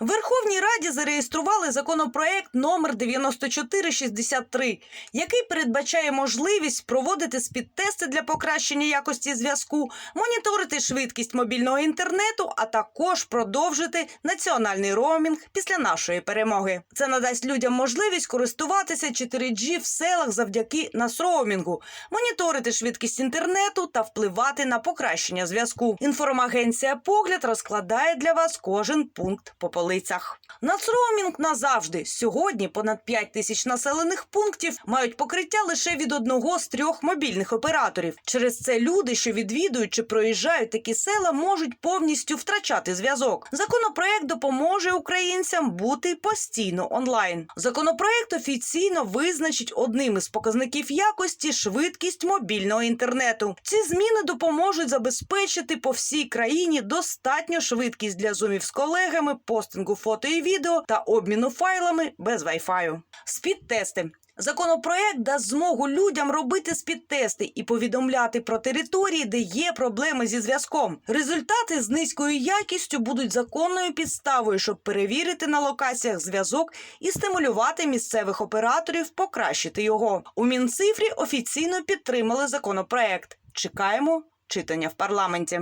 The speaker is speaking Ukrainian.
Верховній Раді зареєстрували законопроект номер 9463, який передбачає можливість проводити спідтести для покращення якості зв'язку, моніторити швидкість мобільного інтернету, а також продовжити національний роумінг після нашої перемоги. Це надасть людям можливість користуватися 4G в селах завдяки насроумінгу, моніторити швидкість інтернету та впливати на покращення зв'язку. Інформагенція Погляд розкладає для вас кожен пункт по полицях. Нацроумінг назавжди. Сьогодні понад 5 тисяч населених пунктів мають покриття лише від одного з трьох мобільних операторів. Через це люди, що відвідують чи проїжджають такі села, можуть повністю втрачати зв'язок. Законопроект допоможе українцям бути постійно онлайн. Законопроект офіційно визначить одним із показників якості швидкість мобільного інтернету. Ці зміни допоможуть забезпечити по всій країні достатню швидкість для зумів з колегами, постингу фото і відео та обміну файлами без вайфаю. Спідтести. Законопроект дасть змогу людям робити спідтести і повідомляти про території, де є проблеми зі зв'язком. Результати з низькою якістю будуть законною підставою, щоб перевірити на локаціях зв'язок і стимулювати місцевих операторів покращити його. У Мінцифрі офіційно підтримали законопроект. Чекаємо читання в парламенті.